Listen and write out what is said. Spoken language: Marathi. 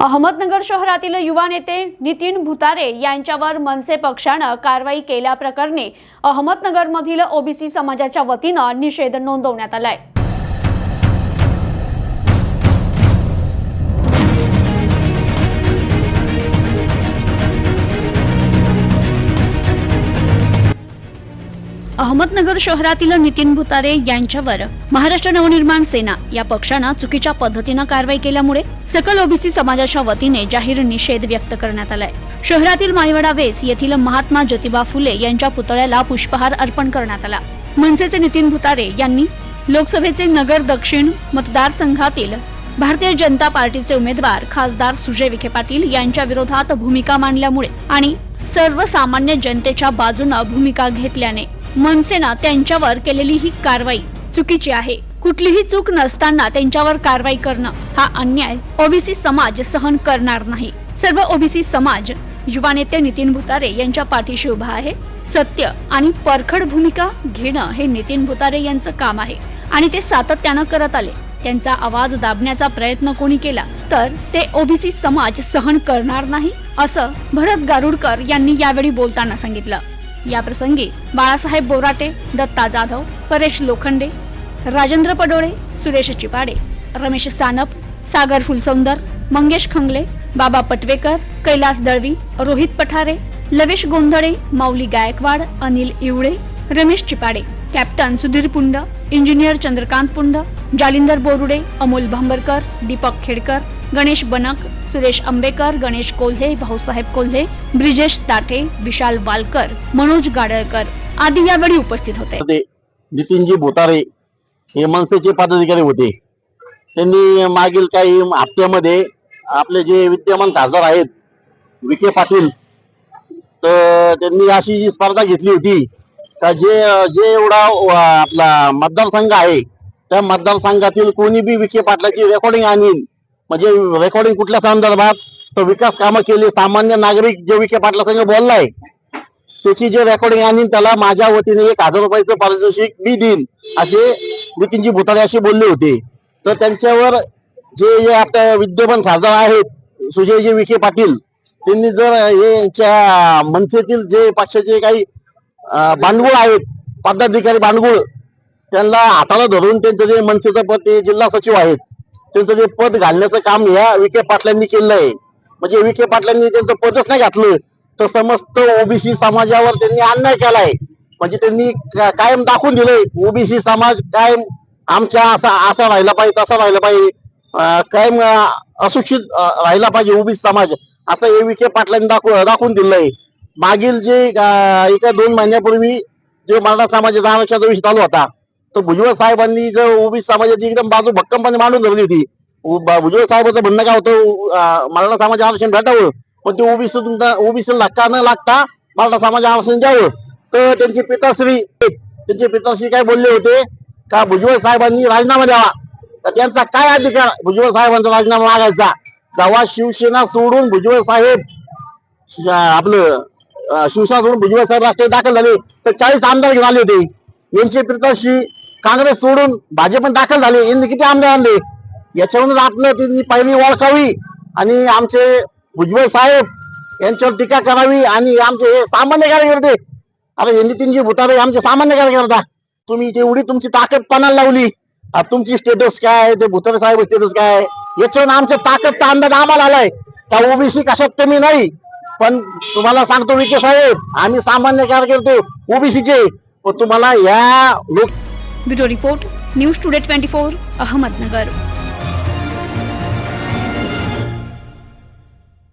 अहमदनगर शहरातील युवा नेते नितीन भुतारे यांच्यावर मनसे पक्षानं कारवाई केल्याप्रकरणी अहमदनगरमधील ओबीसी समाजाच्या वतीनं निषेध नोंदवण्यात आलाय. अहमदनगर शहरातील नितीन भुतारे यांच्यावर महाराष्ट्र नवनिर्माण सेना या पक्षानं चुकीच्या पद्धतीनं कारवाई केल्यामुळे सकल ओबीसी समाजाच्या वतीने जाहीर निषेध व्यक्त करण्यात आलाय. शहरातील मायवडा वेस येथील महात्मा ज्योतिबा फुले यांच्या पुतळ्याला पुष्पहार अर्पण करण्यात आला. मनसेचे नितीन भुतारे यांनी लोकसभेचे नगर दक्षिण मतदारसंघातील भारतीय जनता पार्टीचे उमेदवार खासदार सुजय विखे पाटील यांच्या विरोधात भूमिका मांडल्यामुळे आणि सर्वसामान्य जनतेच्या बाजूनं भूमिका घेतल्याने मनसेनं त्यांच्यावर केलेली ही कारवाई चुकीची आहे. कुठलीही चूक नसताना त्यांच्यावर कारवाई करणं हा अन्याय ओबीसी समाज सहन करणार नाही. सर्व ओबीसी समाज युवा नेते नितीन भुतारे यांच्या पाठीशी उभा आहे. सत्य आणि परखड भूमिका घेणं हे नितीन भुतारे यांचं काम आहे आणि ते सातत्यानं करत आले. त्यांचा आवाज दाबण्याचा प्रयत्न कोणी केला तर ते ओबीसी समाज सहन करणार नाही असं भरत गारुडकर यांनी यावेळी बोलताना सांगितलं. याप्रसंगी बाळासाहेब बोराटे दत्ता जाधव परेश लोखंडे राजेंद्र पडोळे सुरेश चिपाडे रमेश सानप सागर फुलसौंदर मंगेश खंगले बाबा पटवेकर कैलास दळवी रोहित पठारे लवेश गोंधळे माऊली गायकवाड अनिल इवळे रमेश चिपाडे कॅप्टन सुधीर पुंड इंजिनियर चंद्रकांत पुंड जालिंदर बोरुडे अमोल भांबरकर दीपक खेडकर गणेश बनक सुरेश आंबेकर गणेश कोल्हे भाऊसाहेब कोल्हे ब्रिजेश ताठे विशाल वालकर मनोज गाडळकर आदी यावेळी उपस्थित होते. नितीनजी भोतारे हे मनसेचे पदाधिकारी होते. त्यांनी मागील काही हप्त्यामध्ये आपले जे विद्यमान खासदार आहेत विखे पाटील तर त्यांनी अशी जी स्पर्धा घेतली होती का जे जे एवढा आपला मतदारसंघ आहे त्या मतदारसंघातील कोणी बी विखे पाटलाची रेकॉर्डिंग आणीन म्हणजे रेकॉर्डिंग कुठल्या संदर्भात तर विकास कामं केली सामान्य नागरिक जे विखे पाटला संघ बोललाय त्याची जे रेकॉर्डिंग आणीन त्याला माझ्या वतीने एक हजार रुपयाचं पारितोषिक मी देईन असे नितीनजी भुतारे असे बोलले होते. तर त्यांच्यावर जे जे आपल्या विद्यमान खासदार आहेत सुजयजी विखे पाटील त्यांनी जर हे यांच्या मनसेतील जे पक्षाचे काही अं, बांडगुळ आहेत पदाधिकारी बांडगुळ त्यांना हाताला धरून त्यांचं जे मनसेचं पद ते जिल्हा सचिव आहेत त्यांचं जे पद घालण्याचं काम या विखे पाटलांनी केलं आहे. म्हणजे विखे पाटलांनी त्यांचं पदच नाही घातलं तर समस्त ओबीसी समाजावर त्यांनी अन्याय केलाय. म्हणजे त्यांनी कायम दाखवून दिलंय ओबीसी समाज कायम आमच्या असा असा राहिला पाहिजे तसा राहिला पाहिजे. कायम अशिक्षित राहिला पाहिजे ओबीसी समाज. असं हे विखे पाटलांनी दाखव दाखवून दिलंय. मागील जे एका दोन महिन्यापूर्वी जे मराठा समाजाचा आरक्षणाचा विषय चालू होता तर भुजबळ साहेबांनी जर ओबीसी समाजाची एकदम बाजू भक्कमपणे मांडून धरली होती. भुजबळ साहेबांचं म्हणणं काय होतं? मराठा समाज आरक्षण भेटावं. पण ते ओबीसी तुमचा ओबीसी धक्का न लागता मराठा समाज आरक्षण द्यावं. तर त्यांचे पिताश्री त्यांचे पिताश्री काय बोलले होते? का भुजबळ साहेबांनी राजीनामा द्यावा. तर त्यांचा काय अधिकार? भुजबळ साहेबांचा राजीनामा मागायचा. जेव्हा शिवसेना सोडून भुजबळ साहेब आपलं शिवसेना सोडून भुजबळ साहेब राष्ट्रीय दाखल झाले. तर चाळीस आमदार झाले होते. यांचे पिताश्री काँग्रेस सोडून भाजप दाखल झाले. यांनी किती आमदार आणले? याच्यावरून आपलं त्यांनी पहिली ओळखावी आणि आमचे भुजबळ साहेब यांच्यावर टीका करावी आणि आमचे हे सामान्य कार्यकर्ते. आता यांनी त्यांची भुतारे आमचे सामान्य कार्यकर्ता तुम्ही तेवढी तुमची ताकद पणाला लावली? तुमची स्टेटस काय ते भुतारे साहेब स्टेटस काय याच्यावरून आमच्या ताकदचा अंदाज आम्हाला आलाय. का ओबीसी कशात कमी नाही? पण तुम्हाला सांगतो विके साहेब आम्ही सामान्य कार्यकर्ते ओबीसीचे. पण तुम्हाला या लोक bureau report news today twenty four Ahmednagar.